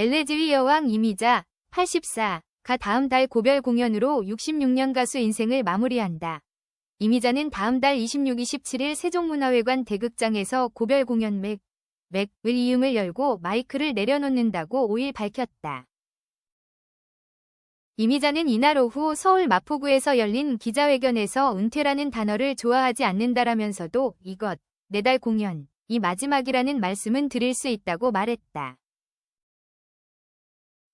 엘레지위 여왕 이미자 84가 다음 달 고별 공연으로 66년 가수 인생을 마무리한다. 이미자는 다음 달 26, 27일 세종문화회관 대극장에서 고별 공연 맥, 맥을 이음을 열고 마이크를 내려놓는다고 5일 밝혔다. 이미자는 이날 오후 서울 마포구에서 열린 기자회견에서 은퇴라는 단어를 좋아하지 않는다라면서도 이것, 내 달 공연, 이 마지막이라는 말씀은 드릴 수 있다고 말했다.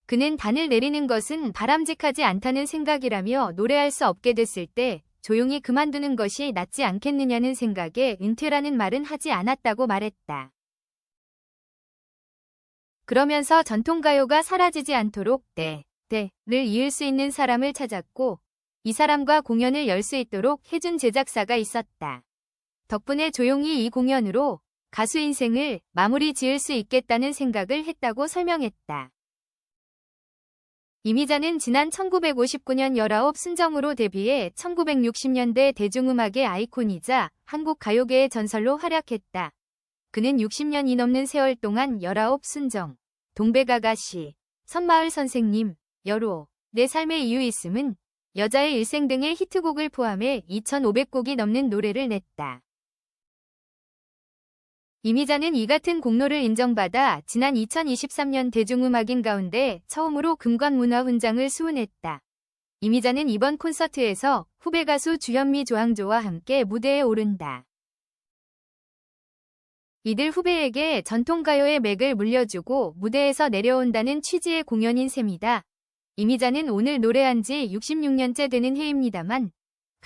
그는 단을 내리는 것은 바람직하지 않다는 생각이라며 노래할 수 없게 됐을 때 조용히 그만두는 것이 낫지 않겠느냐는 생각에 은퇴라는 말은 하지 않았다고 말했다. 그러면서 전통가요가 사라지지 않도록 때, 때를 이을 수 있는 사람을 찾았고 이 사람과 공연을 열 수 있도록 해준 제작사가 있었다. 덕분에 조용히 이 공연으로 가수 인생을 마무리 지을 수 있겠다는 생각을 했다고 설명했다. 이미자는 지난 1959년 19 순정으로 데뷔해 1960년대 대중음악의 아이콘이자 한국 가요계의 전설로 활약했다. 그는 60년이 넘는 세월 동안 19 순정, 동백아가씨, 선마을 선생님, 여로, 내 삶의 이유 있음은 여자의 일생 등의 히트곡을 포함해 2,500곡이 넘는 노래를 냈다. 이미자는 이 같은 공로를 인정받아 지난 2023년 대중음악인 가운데 처음으로 금관문화훈장을 수훈했다. 이미자는 이번 콘서트에서 후배 가수 주현미 조항조와 함께 무대에 오른다. 이들 후배에게 전통가요의 맥을 물려주고 무대에서 내려온다는 취지의 공연인 셈이다. 이미자는 오늘 노래한 지 66년째 되는 해입니다만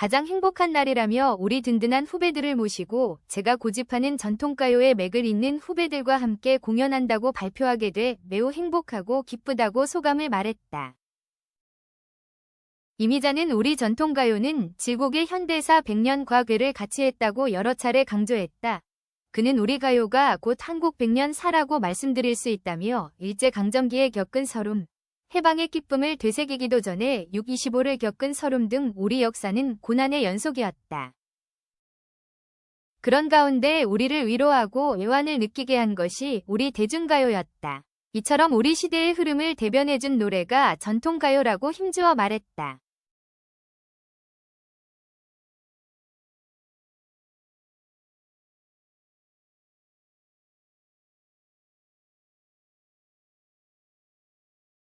가장 행복한 날이라며 우리 든든한 후배들을 모시고 제가 고집하는 전통가요의 맥을 잇는 후배들과 함께 공연한다고 발표하게 돼 매우 행복하고 기쁘다고 소감을 말했다. 이미자는 우리 전통가요는 질곡의 현대사 100년 과괴를 같이 했다고 여러 차례 강조했다. 그는 우리 가요가 곧 한국 100년 사라고 말씀드릴 수 있다며 일제강점기에 겪은 서름, 해방의 기쁨을 되새기기도 전에 6.25를 겪은 서름 등 우리 역사는 고난의 연속이었다. 그런 가운데 우리를 위로하고 애환을 느끼게 한 것이 우리 대중가요였다. 이처럼 우리 시대의 흐름을 대변해준 노래가 전통가요라고 힘주어 말했다.